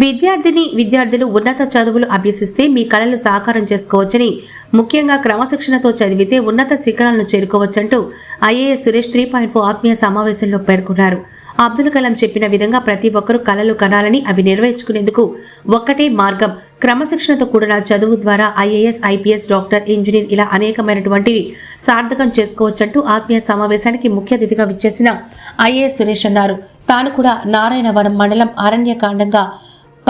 విద్యార్థిని విద్యార్థులు ఉన్నత చదువులు అభ్యసిస్తే మీ కళలు సాకారం చేసుకోవచ్చని ముఖ్యంగా క్రమశిక్షణతో చదివితే ఉన్నత శిఖరాలను చేరుకోవచ్చంటూ IAS Suresh three point four ఆత్మీయ సమావేశంలో పేర్కొన్నారు. అబ్దుల్ కలాం చెప్పిన విధంగా ప్రతి ఒక్కరూ కళలు కనాలని అవి నెరవేర్చుకునేందుకు ఒక్కటే మార్గం. క్రమశిక్షణతో కూడిన చదువు ద్వారా ఐఏఎస్ ఐపీఎస్ డాక్టర్ ఇంజనీర్ ఇలా అనేకమైనటువంటివి సార్థకం చేసుకోవచ్చంటూ ఆత్మీయ సమావేశానికి ముఖ్య అతిథిగా విచ్చేసిన ఐఏఎస్ సురేష్ అన్నారు. తాను కూడా నారాయణవరం మండలం అరణ్యకాండంగా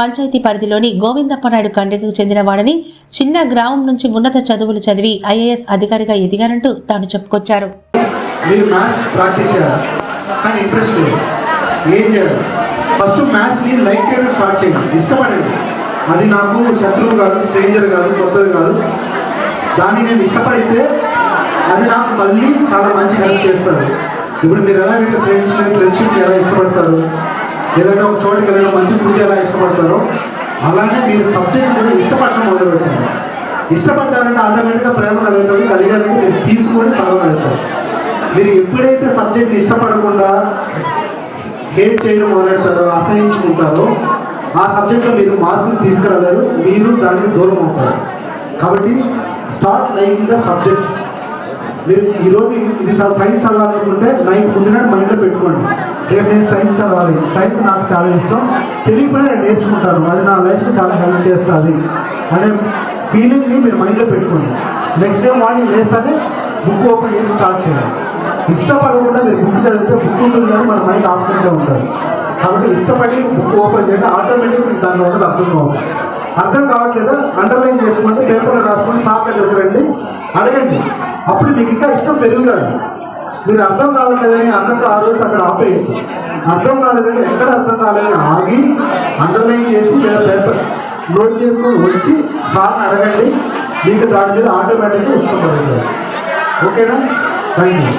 పంచాయతీ పరిధిలోని గోవిందప్పనాయుడు కండకు చెందినవాడని చిన్న గ్రామం నుంచి ఉన్నత చదువులు చదివి ఐఏఎస్ అధికారిగా ఎదిగారంటూ తాను చెప్పుకొచ్చారు. మీరు మ్యాథ్స్ ప్రాక్టీస్ చేయాలి? కానీ ఇంట్రెస్ట్ లేదు. ఏం చేయాలి? ఫస్ట్ మ్యాథ్స్ని లైక్ చేయడం స్టార్ట్ చేయండి. ఇష్టపడండి. అది నాకు శత్రువు కాదు స్ట్రేంజర్ కాదు కొత్తది కాదు. దాన్ని నేను ఇష్టపడితే అది నాకు మళ్ళీ చాలా మంచి హెల్ప్ చేస్తుంది. ఇప్పుడు మీరు ఎలాగైతే ఫ్రెండ్స్ ఫ్రెండ్షిప్ ఎలా ఏదైనా ఒక చోటుకి వెళ్ళిన మంచి ఫుడ్ ఎలా ఇష్టపడతారో అలానే మీరు సబ్జెక్ట్ కూడా ఇష్టపడడం మొదలుపెట్టారు ఇష్టపడ్డారంటే ఆటోమేటిక్గా ప్రేమ కలుగుతుంది కలిగారంటే మీరు తీసుకొని చదవగలుగుతారు మీరు ఎప్పుడైతే సబ్జెక్ట్ ఇష్టపడకుండా హేట్ చేయడం మొదలెడతారో అసహించుకుంటారో ఆ సబ్జెక్ట్లో మీరు మార్కులు తీసుకురాలేరు మీరు దానికి దూరం అవుతారు. కాబట్టి స్టార్ట్ లైక్ ద సబ్జెక్ట్స్ మీరు ఈరోజు ఇది చాలా సైన్స్ చదవాలనుకుంటే నైన్ ముందుగా మైండ్లో పెట్టుకోండి. రేపు నేను సైన్స్ చదవాలి. సైన్స్ నాకు చాలా ఇష్టం. తెలియకుండా నేను నేర్చుకుంటాను. అది నా లైఫ్కి చాలా హెల్ప్ చేస్తుంది. అనే ఫీలింగ్ని మీరు మైండ్లో పెట్టుకోండి. నెక్స్ట్ డే మార్నింగ్ వేస్తానే బుక్ ఓపెన్ చేసి స్టార్ట్ చేయాలి. ఇష్టపడకుండా మీరు బుక్ చదివితే బుక్ ఉంటుంది కానీ మన మైండ్ ఆబ్సెంట్గా ఉంటుంది. కాబట్టి ఇష్టపడి బుక్ ఓపెన్ చేస్తే ఆటోమేటిక్ దాని వల్ల అర్థం అవుతుంది అర్థం కావట్లేదా? అండర్లైన్ చేసుకోండి పేపర్లో రాసుకొని సార్ దగ్గరికి రండి అడగండి. అప్పుడు మీకు ఇంకా ఇష్టం పెరుగుతుంది. మీరు అర్థం కావట్లేదని అర్థం ఆ రోజు అక్కడ ఆపేయచ్చు అర్థం కాలేదని ఎక్కడ అర్థం కాలేదని ఆగి అండర్లైన్ చేసి లేదా పేపర్ నోట్ చేసుకొని వచ్చి సార్ని అడగండి. మీకు దాని మీద ఆటోమేటిక్గా ఇష్టం పడుతుంది ఓకేనా? Thank you